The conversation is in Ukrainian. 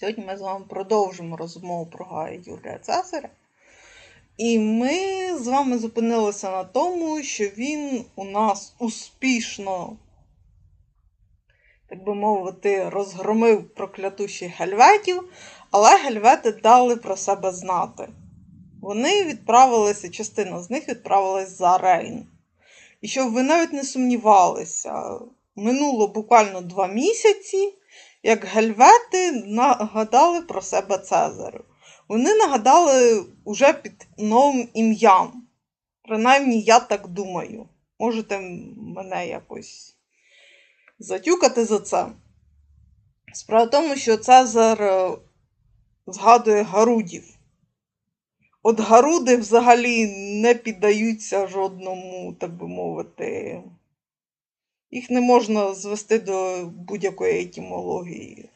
Сьогодні ми з вами продовжимо розмову про Гая Юлія Цезаря. І ми з вами зупинилися на тому, що він у нас успішно, так би мовити, розгромив проклятущих гельветів, але гельвети дали про себе знати. Вони відправилися, частина з них відправилась за Рейн. І щоб ви навіть не сумнівалися, минуло буквально два місяці, як гельвети нагадали про себе Цезарю. Вони нагадали уже під новим ім'ям. Принаймні, я так думаю. Можете мене якось затюкати за це. Справа в тому, що Цезар е, згадує Гарудів. От Гаруди взагалі не піддаються жодному, так би мовити. Їх не можна звести до будь-якої етімології.